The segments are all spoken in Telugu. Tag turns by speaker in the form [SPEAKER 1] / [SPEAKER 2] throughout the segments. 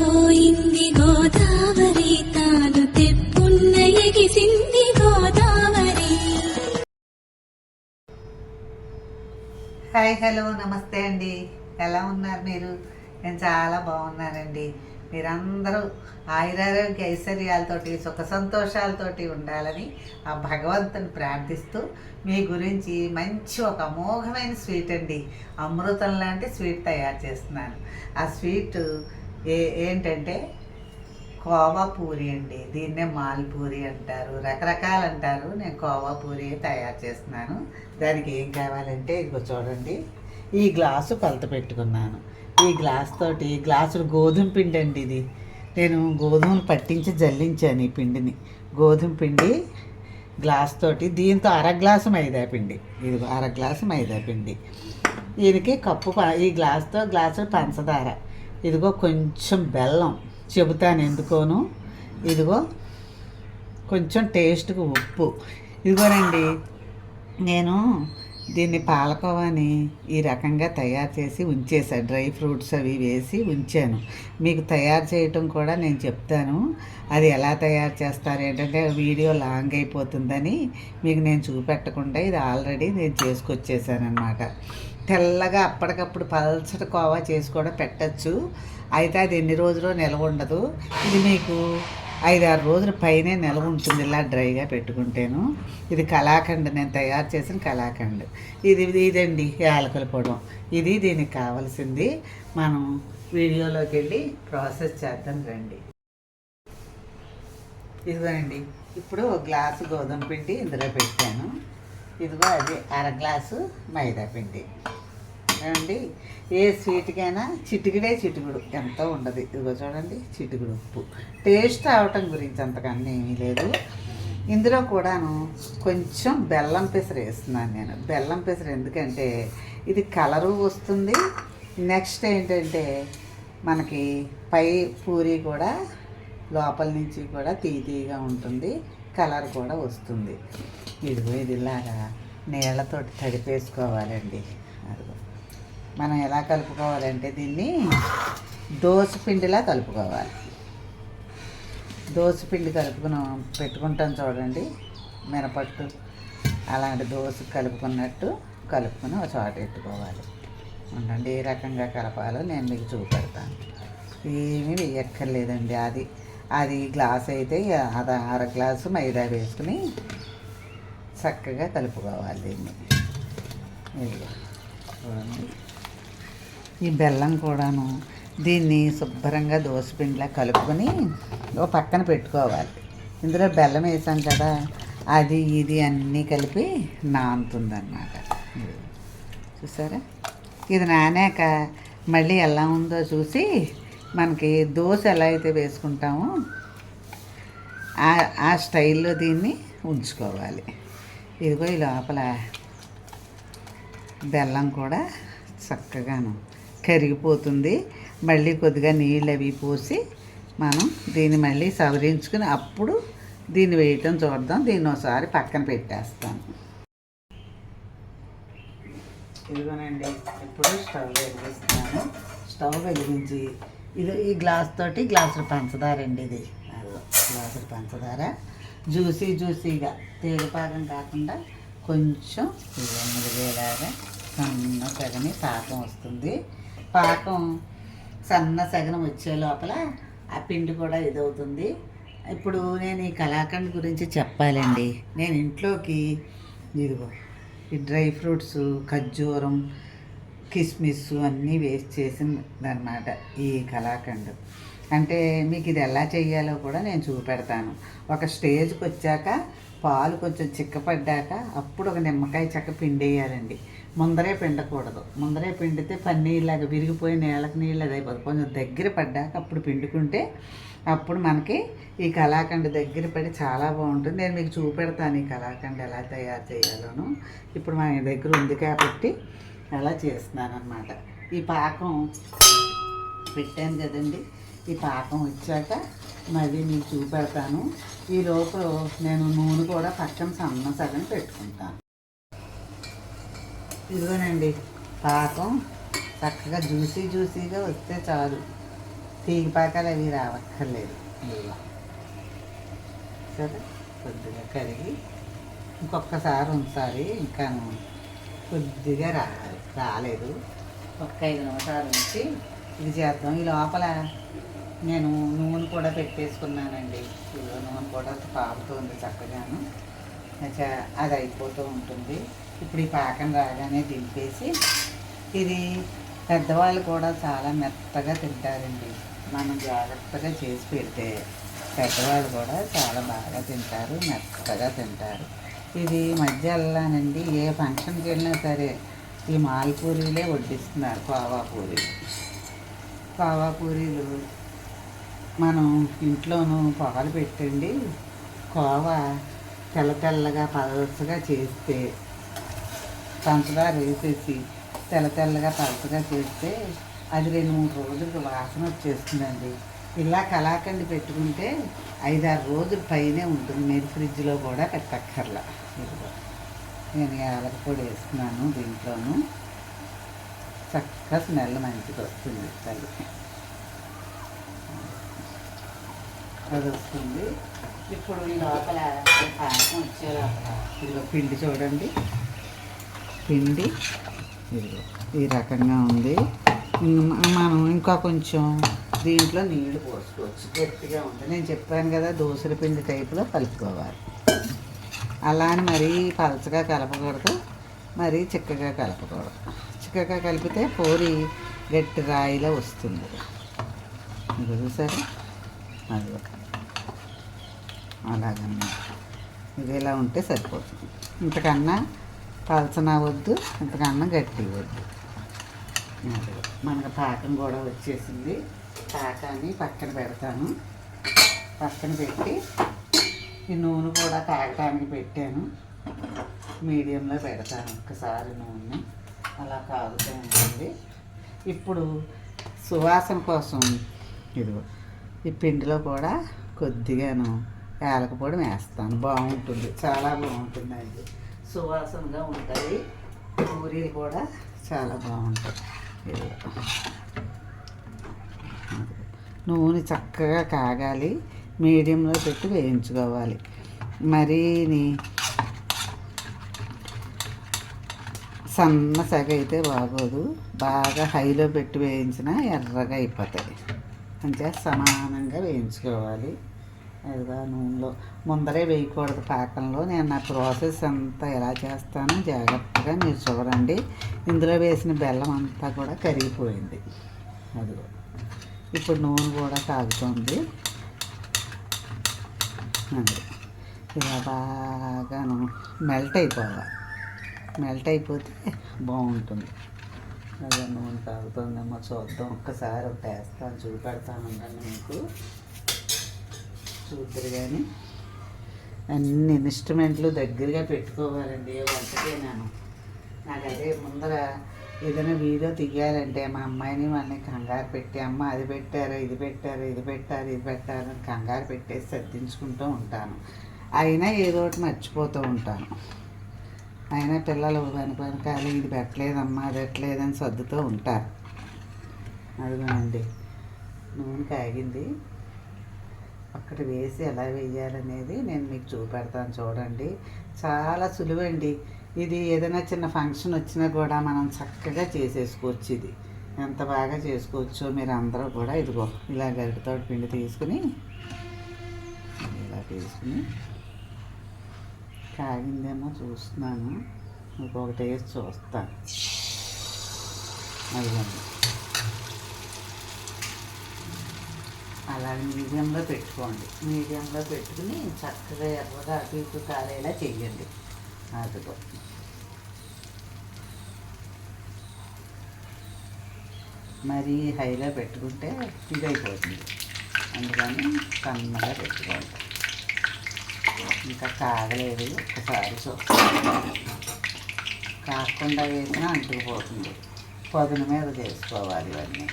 [SPEAKER 1] పొంగిపోయింది గోదావరి తాను తెప్పున్న ఎగిసింది గోదావరి
[SPEAKER 2] హాయ్ హలో నమస్తే అండి. ఎలా ఉన్నారు మీరు? నేను చాలా బాగున్నానండి. మీరందరూ ఆయురారోగ్య ఐశ్వర్యాలతోటి సుఖ సంతోషాలతోటి ఉండాలని ఆ భగవంతుని ప్రార్థిస్తూ మీ గురించి మంచి ఒక అమోఘమైన స్వీట్ అండి. అమృతం లాంటి స్వీట్ తయారు చేస్తున్నాను. ఆ స్వీట్ ఏ ఏంటంటే కోవా పూరి అండి. దీన్నే మాల్పూరి అంటారు. రకరకాలు అంటారు నేను కోవా పూరి తయారు చేస్తున్నాను. దానికి ఏం కావాలంటే ఇదిగో చూడండి. ఈ గ్లాసు కొలత పెట్టుకున్నాను. ఈ గ్లాస్ తోటి గ్లాసులు గోధుమ పిండి అండి ఇది. నేను గోధుమలు పట్టించి జల్లించాను ఈ పిండిని. గోధుమ పిండి గ్లాస్ తోటి దీంతో అర గ్లాసు మైదా పిండి. ఇది అర గ్లాసు మైదా పిండి. దీనికి కప్పు ఈ గ్లాస్తో గ్లాసు పంచదార. ఇదిగో కొంచెం బెల్లం చెబుతాను ఎందుకోను? ఇదిగో కొంచెం టేస్ట్కి ఉప్పు. ఇదిగోనండి నేను దీన్ని పాలకోవాని ఈ రకంగా తయారు చేసి ఉంచేసా. డ్రై ఫ్రూట్స్ అవి వేసి ఉంచాను. మీకు తయారు చేయటం కూడా నేను చెప్తాను. అది ఎలా తయారు చేస్తారు? ఏంటంటే వీడియో లాంగ్ అయిపోతుందని మీకు నేను చూపెట్టకుండా ఇది ఆల్రెడీ నేను చేసుకొచ్చేసాను అనమాట తెల్లగా అప్పటికప్పుడు పల్చటి కోవా చేసి కూడా పెట్టచ్చు. అయితే అది ఎన్ని రోజులు నిల్వ ఉండదు. ఇది మీకు ఐదారు రోజుల పైనే నిల్వ ఉంటుంది ఇలా డ్రైగా పెట్టుకుంటేను. ఇది కళాఖండ్ నేను తయారు చేసిన కళాఖండ్. ఇది ఇదండి యాలకుల పొడం. ఇది దీనికి కావాల్సింది. మనం వీడియోలోకి వెళ్ళి ప్రాసెస్ చేద్దాం రండి. ఇదిగోనండి ఇప్పుడు ఒక గ్లాసు గోధుమ పిండి ఇందులో పెట్టాను. ఇదిగో అది అర గ్లాసు మైదా పిండి. ఏమండి ఏ స్వీట్కైనా చిటికిడే చిటికుడు. ఎంతో ఉండదు. ఇదిగో చూడండి చిటికుడు ఉప్పు. టేస్ట్ అవటం గురించి అంతకన్నా ఏమీ లేదు. ఇందులో కూడాను కొంచెం బెల్లం పెసరు వేస్తున్నాను నేను. బెల్లం పెసరు ఎందుకంటే ఇది కలరు వస్తుంది. నెక్స్ట్ ఏంటంటే మనకి పై పూరి కూడా లోపల నుంచి కూడా తీతీగా ఉంటుంది. కలర్ కూడా వస్తుంది. ఇదిగో ఇది ఇలాగా నీళ్ళతోటి తడిపేసుకోవాలండి. అదిగో. మనం ఎలా కలుపుకోవాలంటే దీన్ని దోశ పిండిలా కలుపుకోవాలి. దోశ పిండి కలుపుకుని పెట్టుకుంటాం చూడండి. మినపట్టు అలాంటి దోశ కలుపుకున్నట్టు కలుపుకుని ఒక చోట పెట్టుకోవాలి. ఉండండి ఏ రకంగా కలపాలో నేను మీకు చూపెడతాను. ఏమీ వేయక్కర్లేదండి అది. అది గ్లాస్ అయితే అది అర గ్లాసు మైదా వేసుకుని చక్కగా కలుపుకోవాలి దీన్ని. చూడండి. ఈ బెల్లం కూడాను దీన్ని శుభ్రంగా దోసపిండిలా కలుపుకొని ఓ పక్కన పెట్టుకోవాలి. ఇందులో బెల్లం వేసాం కదా అది ఇది అన్నీ కలిపి నానుతుందన్నమాట. చూసారా? ఇది నానాక మళ్ళీ ఎలా ఉందో చూసి మనకి దోశ ఎలా అయితే వేసుకుంటామో ఆ- ఆ స్టైల్లో దీన్ని ఉంచుకోవాలి. ఇదిగో ఈ లోపల బెల్లం కూడా చక్కగాను కరిగిపోతుంది. మళ్ళీ కొద్దిగా నీళ్ళు అవి పోసి మనం దీన్ని మళ్ళీ సవరించుకుని అప్పుడు దీన్ని వేయటం చూద్దాం. దీన్ని ఒకసారి పక్కన పెట్టేస్తాను. ఇదిగోనండి ఇప్పుడు స్టవ్ వెలిగిస్తాను స్టవ్ వెలిగించి ఇది ఈ గ్లాస్ తోటి గ్లాసులు పంచదార అండి ఇది. గ్లాసులు పంచదార. జ్యూసీ జ్యూసీగా తేలిపాకం కాకుండా కొంచెం ముదిగేలాగా సన్న సగని పాకం వస్తుంది. పాకం సన్న సగనం వచ్చే లోపల ఆ పిండి కూడా ఇదవుతుంది. ఇప్పుడు నేను ఈ కళాఖండ్ గురించి చెప్పాలండి. నేను ఇంట్లోకి ఇదిగో ఈ డ్రై ఫ్రూట్స్ ఖర్జూరం కిస్మిస్ అన్నీ వేస్ట్ చేసిందనమాట ఈ కళాఖండ్. అంటే మీకు ఇది ఎలా చేయాలో కూడా నేను చూపెడతాను. ఒక స్టేజ్కి వచ్చాక పాలు కొంచెం చిక్కపడ్డాక అప్పుడు ఒక నిమ్మకాయ చెక్క పిండేయాలండి. ముందరే పిండకూడదు. ముందరే పిండితే పన్నీళ్ళగా విరిగిపోయి నీళ్ళకి నీళ్ళు అది అయిపోతుంది కొంచెం దగ్గర పడ్డాక అప్పుడు పిండుకుంటే అప్పుడు మనకి ఈ కళాఖండ్ దగ్గర పడి చాలా బాగుంటుంది. నేను మీకు చూపెడతాను ఈ కళాఖండ్ ఎలా తయారు చేయాలోను. ఇప్పుడు మన దగ్గర ఉంది కాబట్టి అలా చేస్తున్నాను అనమాట ఈ పాకం పెట్టాను కదండి. ఈ పాకం వచ్చాక మళ్ళీ మీకు చూపెడతాను. ఈ లోపల నేను నూనె కూడా పక్కన సన్న సగం పెట్టుకుంటాను. ఇదిగోనండి పాకం చక్కగా జ్యూసీ జ్యూసీగా వస్తే చాలు. తీగి పాకాలు అవి రావక్కర్లేదు. సరే కొద్దిగా కరిగి ఇంకొకసారి ఉంచాలి ఇంకా కొద్దిగా రావాలి. రాలేదు. ఒక్క ఐదు నిమిషాలు ఉంచి ఇది చేద్దాం. ఈ లోపల నేను నూనె కూడా పెట్టేసుకున్నానండి. ఇదిగో నూనె కూడా పారుతుంది చక్కగాను. చ- అది అయిపోతూ ఉంటుంది. ఇప్పుడు ఈ పాకం రాగానే దింపేసి ఇది పెద్దవాళ్ళు కూడా చాలా మెత్తగా తింటారండి. మనం జాగ్రత్తగా చేసి పెడితే పెద్దవాళ్ళు కూడా చాలా బాగా తింటారు మెత్తగా తింటారు. ఇది మధ్య వెళ్ళానండి ఏ ఫంక్షన్కి వెళ్ళినా సరే ఈ మాల్పూరీలే వడ్డిస్తున్నారు కోవా పూరీలు కోవా పూరీలు మనం ఇంట్లోనూ పొగలు పెట్టండి కోవా తెల్ల తెల్లగా పలసగా చేస్తే పంచదార వేసేసి తెల్ల తెల్లగా పలసగా చేస్తే అది రెండు మూడు రోజులకు వాసన వచ్చేస్తుందండి. ఇలా కలాకండి పెట్టుకుంటే ఐదారు రోజుల పైనే ఉంటుంది. మీరు ఫ్రిడ్జ్లో కూడా పెట్టక్కర్లా. ఇదిగో నేను యాలక పొడి వేస్తున్నాను దీంట్లోనూ. చక్కగా స్మెల్ మంచిగా వస్తుంది తల్లి. అది వస్తుంది. ఇప్పుడు ఈ లోపల వచ్చే లోపల. ఇదిగో పిండి చూడండి. పిండి. ఇదిగో ఈ రకంగా ఉంది. మనం ఇంకా కొంచెం దీంట్లో నీళ్ళు పోసుకోవచ్చు. గట్టిగా ఉంది నేను చెప్పాను కదా దోసల పిండి టైపులో కలుపుకోవాలి. అలా అని మరీ పలచగా కలపకూడదు. మరీ చిక్కగా కలపకూడదు. చిక్కగా కలిపితే పూరి గట్టి రాయిలో వస్తుంది. ఇది చూసారా? అది అలాగన్నమాట ఇది ఇలా ఉంటే సరిపోతుంది. ఇంతకన్నా పలచన వద్దు ఇంతకన్నా గట్టి వద్దు. మనకు పాకం కూడా వచ్చేసింది. పాకాన్ని పక్కన పెడతాను. పక్కన పెట్టి ఈ నూనె కూడా కాగటానికి పెట్టాను. మీడియంలో పెడతాను ఒక్కసారి నూనె. అలా కాగుతూ ఉంటుంది. ఇప్పుడు సువాసన కోసం ఇదిగో ఈ పిండిలో కూడా కొద్దిగాను యాలకపొడి వేస్తాను. బాగుంటుంది. చాలా బాగుంటుంది అది. సువాసనగా ఉంటాయి. పూరీలు కూడా చాలా బాగుంటాయి. నూనె చక్కగా కాగాలి. మీడియంలో పెట్టి వేయించుకోవాలి. మరీని సన్న సగ అయితే బాగోదు. బాగా హైలో పెట్టి వేయించినా ఎర్రగా అయిపోతాయి. అంటే సమానంగా వేయించుకోవాలి. అదిగా నూనెలో. ముందరే వేయకూడదు పాకంలో. నేను నా ప్రాసెస్ అంతా ఎలా చేస్తానో జాగ్రత్తగా మీరు చూడండి. ఇందులో వేసిన బెల్లం అంతా కూడా కరిగిపోయింది. అదిగో. ఇప్పుడు నూనె కూడా కాగుతుంది. అది ఇలా బాగాను మెల్ట్ అయిపోవాలి. మెల్ట్ అయిపోతే బాగుంటుంది. అదే నూనె తాగుతుందేమో చూద్దాం. ఒక్కసారి ఒకటి వేస్తాను చూపెడతాను మీకు. చూద్దరు కానీ అన్ని ఇన్స్ట్రుమెంట్లు దగ్గరగా పెట్టుకోవాలండి వంటకే నేను నాకు అదే ముందర ఏదైనా వీడియో తీయాలంటే మా అమ్మాయిని వాళ్ళని కంగారు పెట్టి అమ్మ అది పెట్టారు ఇది పెట్టారు ఇది పెట్టారు ఇది పెట్టారు అని కంగారు పెట్టేసి సర్దించుకుంటూ ఉంటాను. అయినా ఏదో ఒకటి మర్చిపోతూ ఉంటాను. అయినా పిల్లలు వెనక వెనకాల ఇది పెట్టలేదమ్మా అది పెట్టలేదని సర్దుతూ ఉంటారు. అదిగోనండి నూనె కాగింది. అక్కడ వేసి ఎలా వేయాలనేది నేను మీకు చూపెడతాను చూడండి. చాలా సులువండి. ఇది ఏదైనా చిన్న ఫంక్షన్ వచ్చినా కూడా మనం చక్కగా చేసేసుకోవచ్చు ఇది. ఎంత బాగా చేసుకోవచ్చో మీరు అందరూ కూడా ఇదిగో ఇలా గరిటతో పిండి తీసుకుని ఇలా తీసుకుని కాగిందేమో చూస్తున్నాను. ఇంకొకటి వేసి చూస్తాను. అదిగోండి. అలా మీడియంలో పెట్టుకోండి. మీడియంలో పెట్టుకుని చక్కగా ఎర్రగా అటు ఇటు కాలేలా చెయ్యండి. అదిగో. మరి హైలో పెట్టుకుంటే ఇదైపోతుంది. అందుకని సన్నగా పెట్టుకోండి. ఇంకా కాగలేదు ఒకసారి కాకుండా వేసినా అంటుకుపోతుంది. పొదున మీద చేసుకోవాలి ఇవన్నీ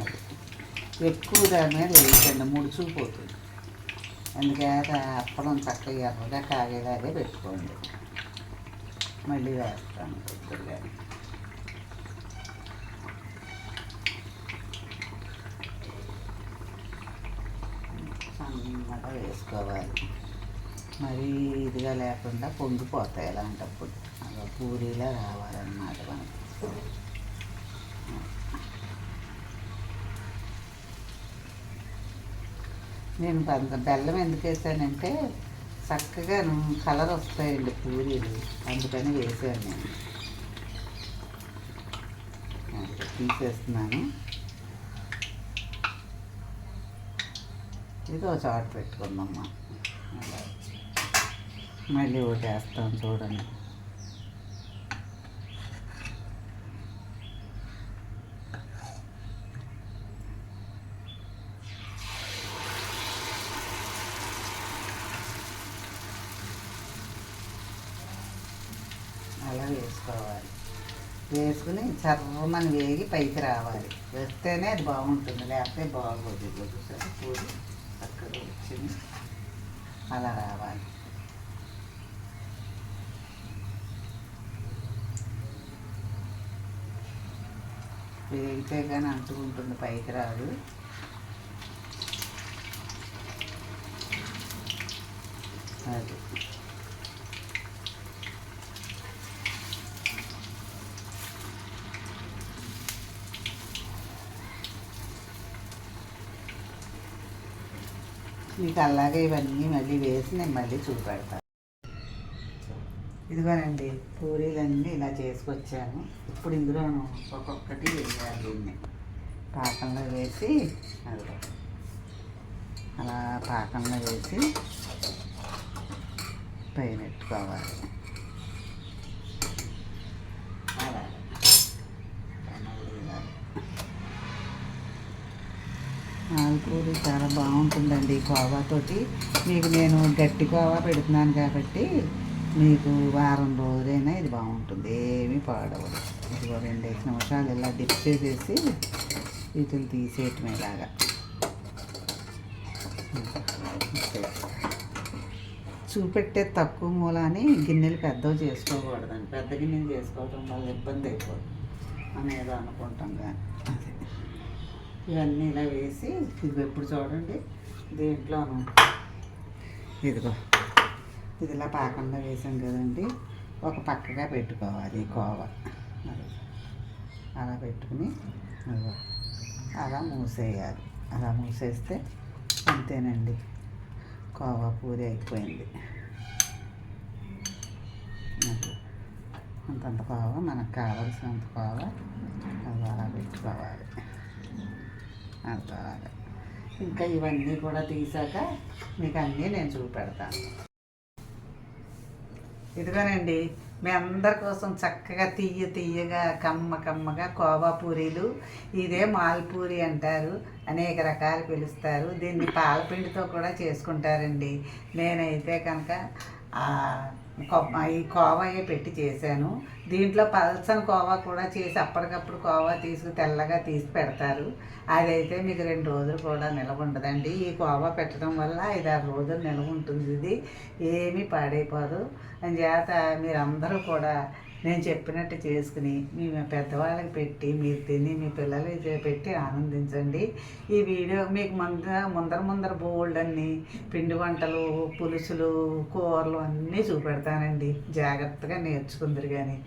[SPEAKER 2] అది ఎక్కువ దాని మీద వేయకండి ముడుచుకుపోతుంది అందుకే అప్పడం చక్కగా ఎర్రగా కాగేలాగే పెట్టుకోండి. మళ్ళీ వేస్తాను కొద్దిగా. సన్నగా వేసుకోవాలి. మరీ ఇదిగా లేకుండా పొంగిపోతాయి అలాంటప్పుడు. అలా పూరీలా రావాలన్నమాట మనకి. నేను కొంత బెల్లం ఎందుకు వేసానంటే చక్కగా కలర్ వస్తాయండి పూరీలు. అందుకని వేసాను నేను. తీసేస్తున్నాను. ఇది ఒక చోట పెట్టుకుందమ్మా. మళ్ళీ ఒకటి వేస్తాను చూడండి అలా వేసుకోవాలి వేసుకుని వేగి పైకి రావాలి. వేస్తేనే అది బాగుంటుంది లేకపోతే బాగోదు. ఇదిగో పూరి చక్కగా వచ్చింది. అలా రావాలి. వేగితే కానీ అంటుకుంటుంది పైకి రాదు. అది. మీకు అలాగే ఇవన్నీ మళ్ళీ వేసి నేను మళ్ళీ చూపెడతాను ఇదిగోనండి పూరీలన్నీ ఇలా చేసుకొచ్చాను. ఇప్పుడు ఇందులో ఒక్కొక్కటి వేయాలి దీన్ని. పాకంలో వేసి అదిగో. అలా పాకంలో వేసి పైన పెట్టుకోవాలి అలా ఆలుకూరి చాలా బాగుంటుందండి కోవాతోటి మీకు నేను గట్టి కోవా పెడుతున్నాను కాబట్టి మీకు వారం రోజులైనా ఇది బాగుంటుంది. ఏమీ పాడవదు. ఇదిగో రెండు ఐదు నిమిషాలు ఇలా డిప్ చేసేసి వీటిని తీసేయటం ఇలాగా. చూపెట్టే తక్కువ మూలాని గిన్నెలు పెద్దవి చేసుకోకూడదండి. పెద్ద గిన్నెలు చేసుకోవటం వల్ల ఇబ్బంది అయిపోతుంది అని అనుకుంటాం కానీ. ఇవన్నీ ఇలా వేసి ఇది ఎప్పుడు చూడండి దీంట్లోను ఇదిగో. ఇది ఇలా పాకంలో వేసాం కదండి. ఒక పక్కగా పెట్టుకోవాలి కోవ. అది. అలా పెట్టుకుని అలా మూసేయాలి. అలా మూసేస్తే అంతేనండి. కోవా పూరి అయిపోయింది. అంతంత కోవ మనకు కావలసినంత కోవ అది అలా పెట్టుకోవాలి. అలాగా ఇంకా ఇవన్నీ కూడా తీసాక మీకు అన్నీ నేను చూపెడతాను. ఇదిగోనండి మీ అందరి కోసం చక్కగా తీయ తీయగా కమ్మ కమ్మగా కోవా పూరీలు ఇదే మాల్పూరి అంటారు. అనేక రకాలు పిలుస్తారు. దీన్ని పాలపిండితో కూడా చేసుకుంటారండి. నేనైతే కనుక ఈ కోవాయే పెట్టి చేశాను. దీంట్లో పల్సన్ కోవా కూడా చేసి అప్పటికప్పుడు కోవా తీసుకు తెల్లగా తీసి పెడతారు. అదైతే మీకు రెండు రోజులు కూడా నిలవ ఉండదండి. ఈ కోవా పెట్టడం వల్ల ఐదారు రోజులు నిలవ ఉంటుంది. ఇది ఏమీ పాడైపోదు. అని చేత మీరందరూ కూడా నేను చెప్పినట్టు చేసుకుని మీ పెద్దవాళ్ళకి పెట్టి మీరు తిని మీ పిల్లలకి పెట్టి ఆనందించండి. ఈ వీడియో మీకు ముందర ముందర ముందర బోల్డ్ అన్ని పిండి వంటలు పులుసులు కూరలు అన్నీ చూపెడతానండి. జాగ్రత్తగా నేర్చుకుందరు కానీ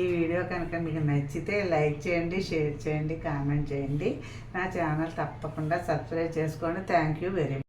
[SPEAKER 2] ఈ వీడియో కనుక మీకు నచ్చితే లైక్ చేయండి షేర్ చేయండి కామెంట్ చేయండి. నా ఛానల్ తప్పకుండా సబ్స్క్రైబ్ చేసుకోండి. Thank you very much